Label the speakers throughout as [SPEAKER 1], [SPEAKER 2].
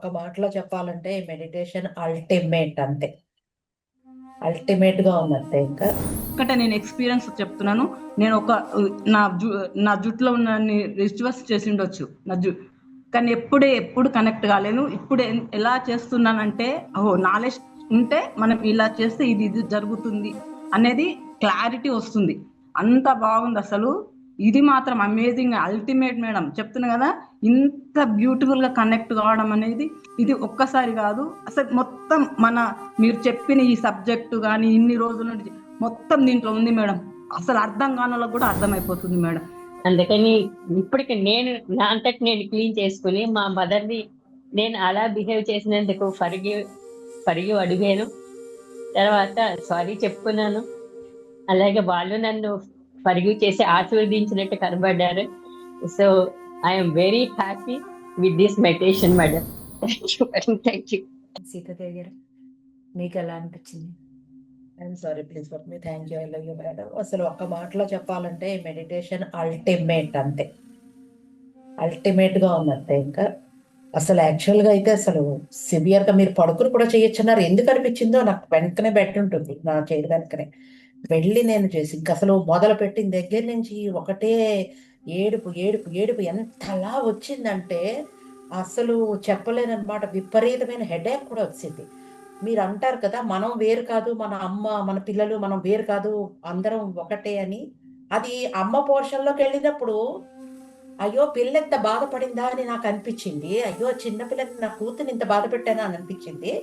[SPEAKER 1] ఒక్క మాటలో చెప్పాలంటే మెడిటేషన్ అల్టిమేట్ అంతే. అల్టిమేట్గా ఉంది అంతే ఇంకా.
[SPEAKER 2] ఒకటే నేను ఎక్స్పీరియన్స్ చెప్తున్నాను. నేను ఒక నా జు నా జుట్టులో ఉన్న రిచువల్స్ చేసి ఉండొచ్చు నా జు కానీ ఎప్పుడే ఎప్పుడు కనెక్ట్ కాలేను ఇప్పుడు ఎలా చేస్తున్నానంటే ఓహో నాలెడ్జ్ ఉంటే మనం ఇలా చేస్తే ఇది ఇది జరుగుతుంది అనేది క్లారిటీ వస్తుంది. అంత బాగుంది అసలు. ఇది మాత్రం అమేజింగ్ అల్టిమేట్ మేడం చెప్తున్నా కదా ఇంత బ్యూటిఫుల్గా కనెక్ట్ కావడం అనేది ఇది ఒక్కసారి కాదు. అసలు మొత్తం మన మీరు చెప్పిన ఈ సబ్జెక్టు కానీ ఇన్ని రోజుల నుంచి మొత్తం దీంట్లో ఉంది మేడం అసలు అర్థం కాని కూడా అర్థమైపోతుంది మేడం
[SPEAKER 3] అందుకని ఇప్పటికి నేను నా అంతటి నేను క్లీన్ చేసుకుని మా మదర్ని నేను అలా బిహేవ్ చేసినందుకు ఫరిగి ఫరిగి అడిగాను. తర్వాత సారీ చెప్పుకున్నాను. అలాగే వాళ్ళు నన్ను ఫరిగి చేసి ఆశీర్వదించినట్టు కనబడ్డారు. So I'm very happy with this meditation madam thank you thank you
[SPEAKER 4] Sitadevi garu మీకు ఎలా అనిపించింది?
[SPEAKER 1] I'm sorry please for me thank you I love you madam అసలు ఒక్క మాటలో చెప్పాలంటే మెడిటేషన్ అల్టిమేట్ అంతే. అల్టిమేట్గా ఉంది అంతే ఇంకా. అసలు యాక్చువల్గా అయితే అసలు సివియర్గా మీరు పడుకుని కూడా చేయొచ్చన్నారు ఎందుకు అనిపించిందో నాకు వెనకనే బెట్ ఉంటుంది నా చేతి వెనకనే. వెళ్ళి నేను చేసి ఇంకా అసలు మొదలు పెట్టిన దగ్గర నుంచి ఒకటే ఏడుపు ఏడుపు ఏడుపు ఎంతలా వచ్చిందంటే అసలు చెప్పలేనమాట విపరీతమైన హెడేక్ కూడా వచ్చింది. మీరు అంటారు కదా మనం వేరు కాదు మన అమ్మ మన పిల్లలు మనం వేరు కాదు అందరం ఒకటే అని. అది అమ్మ పోర్షన్లోకి వెళ్ళినప్పుడు అయ్యో పిల్ల ఎంత బాధపడిందా అని నాకు అనిపించింది. అయ్యో చిన్నపిల్ల నా కూతురు ఇంత బాధ పెట్టానా అని అనిపించింది.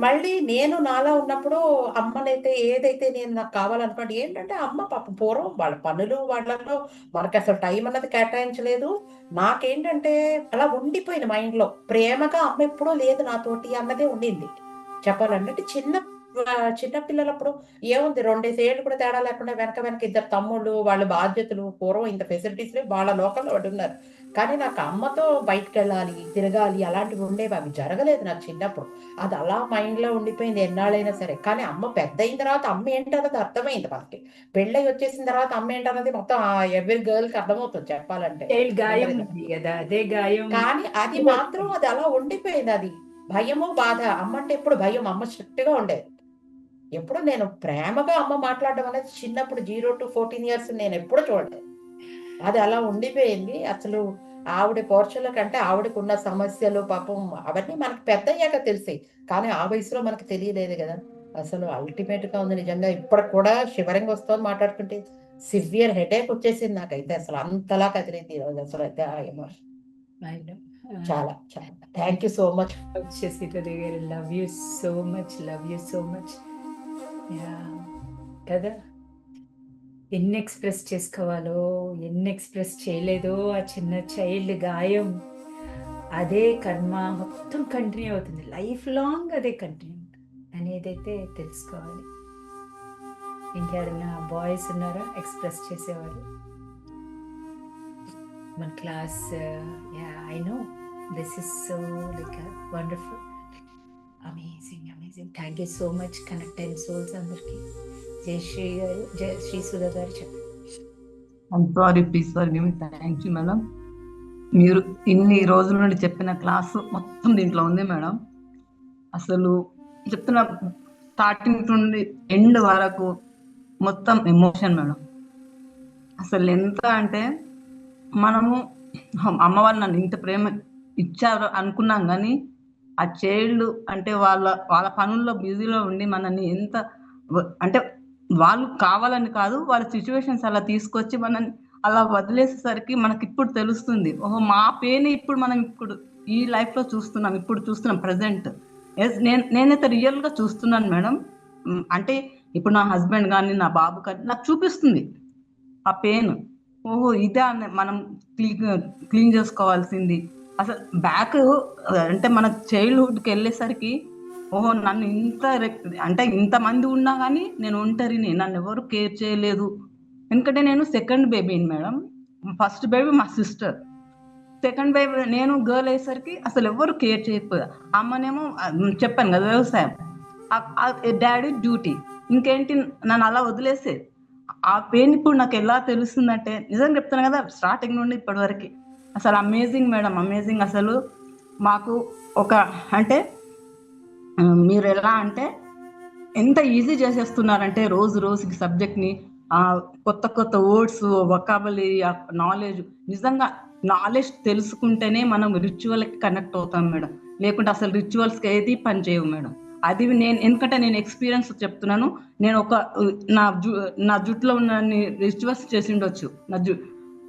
[SPEAKER 1] మళ్ళీ నేను నాలా ఉన్నప్పుడు అమ్మనైతే ఏదైతే నేను నాకు కావాలనుకోండి ఏంటంటే అమ్మ పాపం పూర్వం వాళ్ళ పనులు వాళ్ళలో మనకి అసలు టైం అన్నది కేటాయించలేదు. నాకేంటంటే అలా ఉండిపోయింది మైండ్లో. ప్రేమగా అమ్మ ఎప్పుడూ లేదు నాతోటి అన్నదే ఉండింది. చెప్పాలంటే చిన్న ఆ, చిన్న పిల్లలప్పుడు ఏముంది? రెండేసి ఏళ్ళు కూడా తేడా లేకుండా వెనక వెనక ఇద్దరు తమ్ముళ్ళు వాళ్ళ బాధ్యతలు పూర్వం ఇంత ఫెసిలిటీస్ వాళ్ళ లోకల్లో వాడు ఉన్నారు. కానీ నాకు అమ్మతో బయటకు వెళ్ళాలి తిరగాలి అలాంటివి ఉండేవి అవి జరగలేదు నాకు చిన్నప్పుడు. అది అలా మైండ్లో ఉండిపోయింది ఎన్నాళ్ళైనా సరే. కానీ అమ్మ పెద్ద అయిన తర్వాత అమ్మ ఏంటన్నది అర్థమైంది మనకి పెళ్ళై వచ్చేసిన తర్వాత అమ్మ ఏంటన్నది మొత్తం ఎవరి గర్ల్కి అర్థమవుతుంది చెప్పాలంటే. కానీ అది మాత్రం అది అలా ఉండిపోయింది అది. భయము బాధ. అమ్మ అంటే ఎప్పుడు భయం? అమ్మ స్ట్రిక్ట్గా ఉండేది. ఎప్పుడు నేను ప్రేమగా అమ్మ మాట్లాడడం అనేది చిన్నప్పుడు జీరో టు ఫోర్టీన్ ఇయర్స్ నేను ఎప్పుడు చూడలేదు. అది అలా ఉండిపోయింది. అసలు ఆవిడ పోర్షన్ల కంటే ఆవిడకు ఉన్న సమస్యలు పాపం అవన్నీ మనకు పెద్ద అయ్యాక తెలిసాయి. కానీ ఆ వయసులో మనకు తెలియలేదు కదా. అసలు అల్టిమేట్గా ఉంది నిజంగా. ఇప్పటికి కూడా శివరంగా వస్తుంది మాట్లాడుతుంటే సివియర్ హెడేక్ వచ్చేసింది నాకైతే. అసలు అంతలా కదిలింది ఈ రోజు అసలు అయితే ఆ.
[SPEAKER 4] మేడం.
[SPEAKER 1] చాలా చాలా. Thank you so much.
[SPEAKER 4] Garu. Love you so much love you so much. కదా? ఎన్ని ఎక్స్ప్రెస్ చేసుకోవాలో ఎన్ని ఎక్స్ప్రెస్ చేయలేదో ఆ చిన్న చైల్డ్ గాయం. అదే కర్మ మొత్తం కంటిన్యూ అవుతుంది. లైఫ్ లాంగ్ అదే కంటిన్యూ అనేదైతే తెలుసుకోవాలి. ఇంకెవరైనా బాయ్స్ ఉన్నారా? ఎక్స్ప్రెస్ చేసేవారు మన class yeah I know this is so like wonderful amazing amazing thank you so much connect అయిన సోల్స్ అందరికీ. జయశ్రీ గారు జయ శ్రీ సుధా గారు చెప్పండి.
[SPEAKER 2] Sorry please sorry give thank you madam మీరు ఇన్ని రోజుల నుండి చెప్పిన క్లాస్ మొత్తం దీంట్లో ఉంది మేడం అసలు చెప్తున్న స్టార్టింగ్ నుండి ఎండ్ వరకు మొత్తం ఎమోషన్ మేడం అసలు ఎంత అంటే మనము అమ్మ నన్ను ఇంత ప్రేమ ఇచ్చారు అనుకున్నాం కానీ ఆ చైల్డ్ అంటే వాళ్ళ వాళ్ళ పనుల్లో బిజీలో ఉండి మనల్ని ఎంత అంటే వాళ్ళు కావాలని కాదు వాళ్ళ సిచ్యువేషన్స్ అలా తీసుకొచ్చి మనల్ని అలా వదిలేసేసరికి మనకి ఇప్పుడు తెలుస్తుంది. ఓహో మా పెయిన్ ఇప్పుడు మనం ఇప్పుడు ఈ లైఫ్లో చూస్తున్నాం ఇప్పుడు చూస్తున్నాం ప్రజెంట్. నేను నేనైతే రియల్గా చూస్తున్నాను మేడం. అంటే ఇప్పుడు నా హస్బెండ్ కానీ నా బాబు కానీ నాకు చూపిస్తుంది ఆ పెయిన్ ఓహో ఇదే మనం క్లీన్ క్లీన్ చేసుకోవాల్సింది. అసలు బ్యాక్ అంటే మన చైల్డ్హుడ్కి వెళ్ళేసరికి ఓహో నన్ను ఇంత రెక్- అంటే ఇంతమంది ఉన్నా కానీ నేను ఒంటరిని నన్ను ఎవరు కేర్ చేయలేదు. ఎందుకంటే నేను సెకండ్ బేబీని మేడం. ఫస్ట్ బేబీ మా సిస్టర్ సెకండ్ బేబీ నేను గర్ల్ అయ్యేసరికి అసలు ఎవరు కేర్ చేయకపోయారు అమ్మనేమో చెప్పాను కదా వ్యవసాయం. డాడీ డ్యూటీ ఇంకేంటి నన్ను అలా వదిలేసే. ఆ పెయిన్ ఇప్పుడు నాకు ఎలా తెలుస్తుందంటే నిజంగా చెప్తాను కదా స్టార్టింగ్ నుండి ఇప్పటి వరకు అసలు అమేజింగ్ మేడం అమేజింగ్ అసలు మాకు ఒక అంటే మీరు ఎలా అంటే ఎంత ఈజీ చేసేస్తున్నారంటే రోజు రోజుకి సబ్జెక్ట్ని కొత్త కొత్త వర్డ్స్ వొకాబులరీ నాలెడ్జ్ నిజంగా నాలెడ్జ్ తెలుసుకుంటేనే మనం రిచువల్కి కనెక్ట్ అవుతాం మేడం లేకుంటే అసలు రిచువల్స్కి ఏది పని చేయవు మేడం అది నేను ఎందుకంటే నేను ఎక్స్పీరియన్స్ చెప్తున్నాను. నేను ఒక నా జు నా జుట్టులో ఉన్న రిచువల్స్ చేసి ఉండొచ్చు. నా జు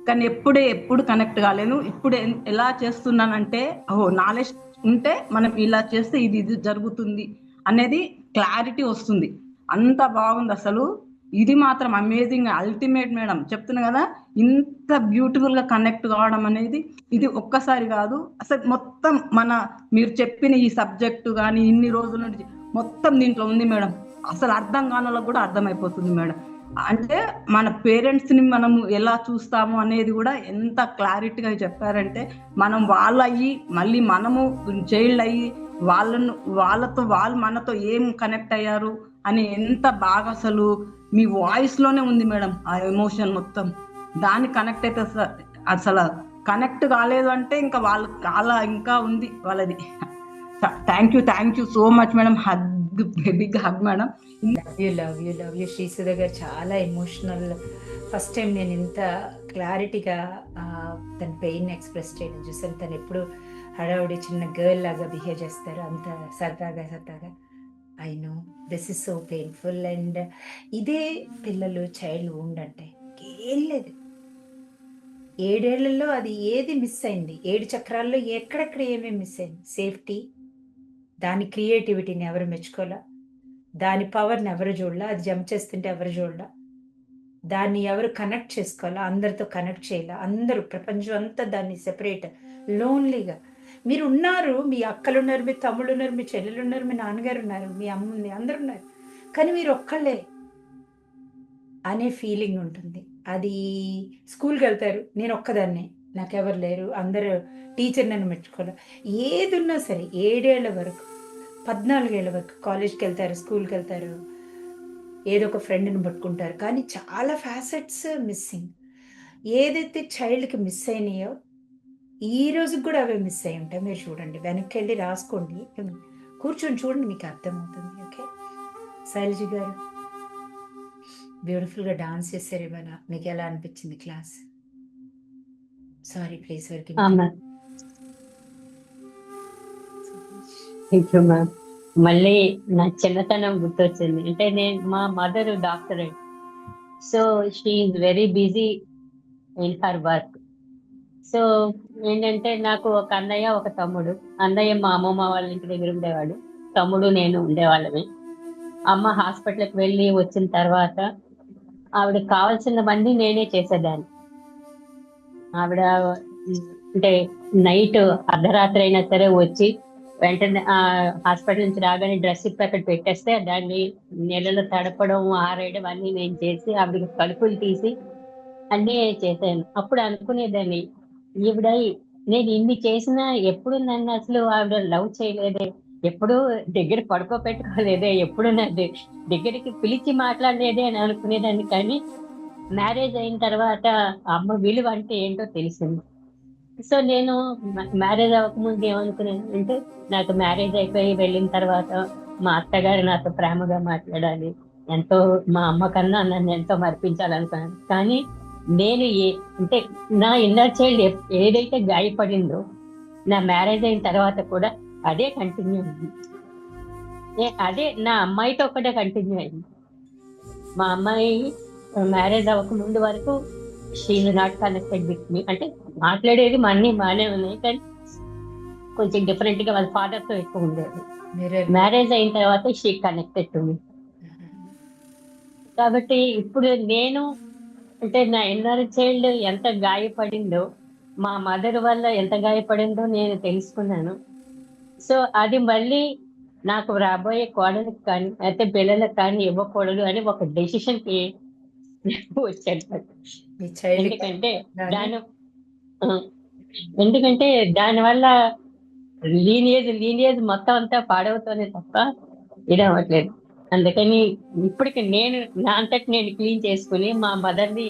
[SPEAKER 2] కానీ ఎప్పుడే ఎప్పుడు కనెక్ట్ కాలేను ఇప్పుడు ఎలా చేస్తున్నానంటే ఓ నాలెడ్జ్ ఉంటే మనం ఇలా చేస్తే ఇది ఇది జరుగుతుంది అనేది క్లారిటీ వస్తుంది. అంత బాగుంది అసలు. ఇది మాత్రం అమేజింగ్ అల్టిమేట్ మేడం. చెప్తున్నా కదా ఇంత బ్యూటిఫుల్గా కనెక్ట్ కావడం అనేది ఇది ఒక్కసారి కాదు. అసలు మొత్తం మన మీరు చెప్పిన ఈ సబ్జెక్టు కానీ ఇన్ని రోజుల నుంచి మొత్తం దీంట్లో ఉంది మేడం. అసలు అర్థం కాని కూడా అర్థమైపోతుంది మేడం. అంటే మన పేరెంట్స్ని మనం ఎలా చూస్తాము అనేది కూడా ఎంత క్లారిటీగా చెప్పారంటే మనం వాళ్ళు అయ్యి మళ్ళీ మనము చైల్డ్ అయ్యి వాళ్ళను వాళ్ళతో వాళ్ళు మనతో ఏం కనెక్ట్ అయ్యారు అని ఎంత బాగా అసలు మీ వాయిస్లోనే ఉంది మేడం ఆ ఎమోషన్ మొత్తం. దాన్ని కనెక్ట్ అయితే అసలు కనెక్ట్ కాలేదు అంటే ఇంకా వాళ్ళ చాలా ఇంకా ఉంది వాళ్ళది. Thank you thank you so much madam. Big hug madam.
[SPEAKER 4] Love you love you love you Srisudha garu చాలా ఎమోషనల్ ఫస్ట్ టైం నేను ఇంత క్లారిటీగా తన పెయిన్ ఎక్స్ప్రెస్ చేయడం చూసాను తను ఎప్పుడు హడావుడి చిన్న గర్ల్ లాగా బిహేవ్ చేస్తారు అంత సరదాగా సరదాగా. I know this is so painful and ఇదే పిల్లలు చైల్డ్ వుండ్ అంటే ఏం లేదు. ఏడేళ్ళలో అది ఏది మిస్ అయింది? ఏడు చక్రాల్లో ఎక్కడెక్కడ ఏమేమి మిస్ అయింది? సేఫ్టీ దాని క్రియేటివిటీని ఎవరు మెచ్చుకోలే? దాని పవర్ని ఎవరు చూడలా అది జంప్ చేస్తుంటే ఎవరు చూడలా దాన్ని ఎవరు కనెక్ట్ చేసుకోవాలా? అందరితో కనెక్ట్ చేయాలా? అందరూ ప్రపంచం అంతా దాన్ని సెపరేట్ లోన్లీగా మీరు ఉన్నారు మీ అక్కలు ఉన్నారు మీ తమ్ముళ్ళు ఉన్నారు మీ చెల్లెలు ఉన్నారు మీ నాన్నగారు ఉన్నారు మీ అమ్మ ఉంది అందరు ఉన్నారు కానీ మీరు ఒక్కళ్ళే అనే ఫీలింగ్ ఉంటుంది. అది స్కూల్కి వెళ్తారు నేను ఒక్కదాన్నే నాకెవరు లేరు. అందరూ టీచర్ నన్ను మెచ్చుకోవాలి. ఏది ఉన్నా సరే ఏడేళ్ళ వరకు పద్నాలుగేళ్ళ వరకు కాలేజ్కి వెళ్తారు స్కూల్కి వెళ్తారు ఏదో ఒక ఫ్రెండ్ని పట్టుకుంటారు. కానీ చాలా ఫ్యాసెట్స్ మిస్సింగ్ ఏదైతే చైల్డ్కి మిస్ అయినాయో ఈ రోజుకి కూడా అవే మిస్ అయి ఉంటాయి. మీరు చూడండి వెనక్కి వెళ్ళి రాసుకోండి. కూర్చొని చూడండి మీకు అర్థమవుతుంది. ఓకే? శైలజ గారు బ్యూటిఫుల్గా డాన్స్ చేశారు ఇవాళ. మీకు ఎలా అనిపించింది క్లాస్ సారీ ప్లీజ్ వరకు
[SPEAKER 3] థ్యాంక్ మ్యామ్ మళ్ళీ నా చిన్నతనం గుర్తొచ్చింది. అంటే నేను మా mother doctor. So she is very busy in her work so ఏంటంటే నాకు ఒక అన్నయ్య ఒక తమ్ముడు. అన్నయ్య మా అమ్మమ్మ వాళ్ళ ఇంటి దగ్గర ఉండేవాడు. తమ్ముడు నేను ఉండేవాళ్ళమే. అమ్మ హాస్పిటల్కి వెళ్ళి వచ్చిన తర్వాత ఆవిడకి కావాల్సినవన్నీ నేనే చేసేదాన్ని. ఆవిడ అంటే నైట్ అర్ధరాత్రి అయినా సరే వచ్చి వెంటనే ఆ హాస్పిటల్ నుంచి రాగానే డ్రెస్ ఇప్పి అక్కడ పెట్టేస్తే దాన్ని నీళ్ళలో తడపడం ఆరేయడం అన్ని నేను చేసి ఆవిడకి కలుపులు తీసి అన్నీ చేశాను. అప్పుడు అనుకునేదాన్ని ఈవిడ నేను ఇన్ని చేసినా ఎప్పుడు నన్ను అసలు ఆవిడ లవ్ చేయలేదే? ఎప్పుడు దగ్గర పడుకోబెట్టుకోలేదే? ఎప్పుడు నా దగ్గరికి పిలిచి మాట్లాడలేదే? అని అనుకునేదాన్ని. కానీ మ్యారేజ్ అయిన తర్వాత అమ్మ విలువ అంటే ఏంటో తెలిసింది. సో నేను మ్యారేజ్ అవ్వకముందు ఏమనుకున్నాను అంటే నాకు మ్యారేజ్ అయిపోయి వెళ్ళిన తర్వాత మా అత్తగారు నాతో ప్రేమగా మాట్లాడాలి ఎంతో మా అమ్మ కన్నా నన్ను ఎంతో మర్పించాలనుకున్నాను. కానీ నేను ఏ అంటే నా ఇన్నర్ చైల్డ్ ఏదైతే గాయపడిందో నా మ్యారేజ్ అయిన తర్వాత కూడా అదే కంటిన్యూ అయింది. అదే నా అమ్మాయితో ఒకటే కంటిన్యూ అయింది. మా అమ్మాయి మ్యారేజ్ అవ్వక ముందు వరకు she not connected with me అంటే మాట్లాడేది మా అన్ని బాగానే ఉన్నాయి కానీ కొంచెం డిఫరెంట్గా వాళ్ళ ఫాదర్తో ఎక్కువ ఉండేది. మ్యారేజ్ అయిన తర్వాత షీ కనెక్టెడ్ టు మీ కాబట్టి ఇప్పుడు నేను అంటే నా ఇన్నర్ చైల్డ్ ఎంత గాయపడిందో మా మదర్ వల్ల ఎంత గాయపడిందో నేను తెలుసుకున్నాను. సో అది మళ్ళీ నాకు రాబోయే కోడలకు కానీ అయితే పిల్లలకు కానీ ఇవ్వకూడదు అని ఒక డెసిషన్ ఎందుకంటే దాని ఎందుకంటే దానివల్ల లీనియేజ్ లీనియేజ్ మొత్తం అంతా పాడవుతోంది తప్ప ఇది అవ్వట్లేదు. అందుకని ఇప్పటికి నేను నా అంతటి నేను క్లీన్ చేసుకుని మా మదర్ని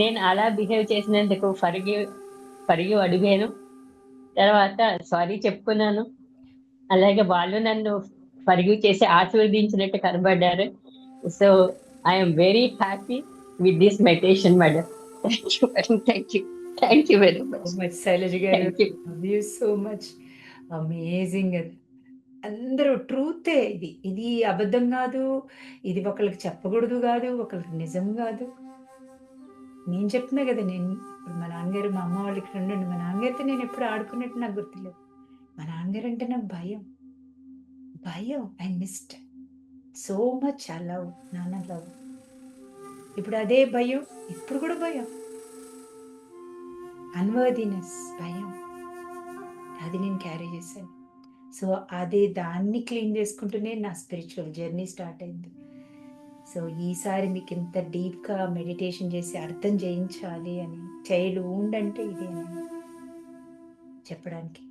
[SPEAKER 3] నేను అలా బిహేవ్ చేసినందుకు ఫరిగి ఫరిగి అడిగాను. తర్వాత సారీ చెప్పుకున్నాను. అలాగే వాళ్ళు నన్ను ఫర్గ్యూ చేసి ఆశీర్వదించినట్టు కనబడ్డారు. So I'm very happy with this meditation madam thank you madam thank you thank you very much
[SPEAKER 4] much Shailaja garu you so much amazing అందరూ ట్రూతే ఇది. ఇది అబద్ధం కాదు. ఇది ఒకళ్ళకి చెప్పకూడదు కాదు. ఒకళ్ళకి నిజం కాదు. నేను చెప్తున్నా కదా నేను ఇప్పుడు మా నాన్నగారు మా అమ్మ వాళ్ళు ఇక్కడ ఉండండి. మా నాన్నగారితో నేను ఎప్పుడు ఆడుకున్నట్టు నాకు గుర్తులేదు. మా నాన్నగారు అంటే నాకు భయం. భయం. ఐ మిస్డ్ సో మచ్ ఆ లవ్ నాన్న లవ్ ఇప్పుడు అదే భయం ఇప్పుడు కూడా భయం. అన్వర్దినెస్ భయం. అది నేను క్యారీ చేశాను. సో అదే దాన్ని క్లీన్ చేసుకుంటూనే నా స్పిరిచువల్ జర్నీ స్టార్ట్ అయింది. సో ఈసారి మీకు ఇంత డీప్గా మెడిటేషన్ చేసి అర్థం చేయించాలి అని చైల్డ్ ఉండంటే ఇది అని చెప్పడానికి.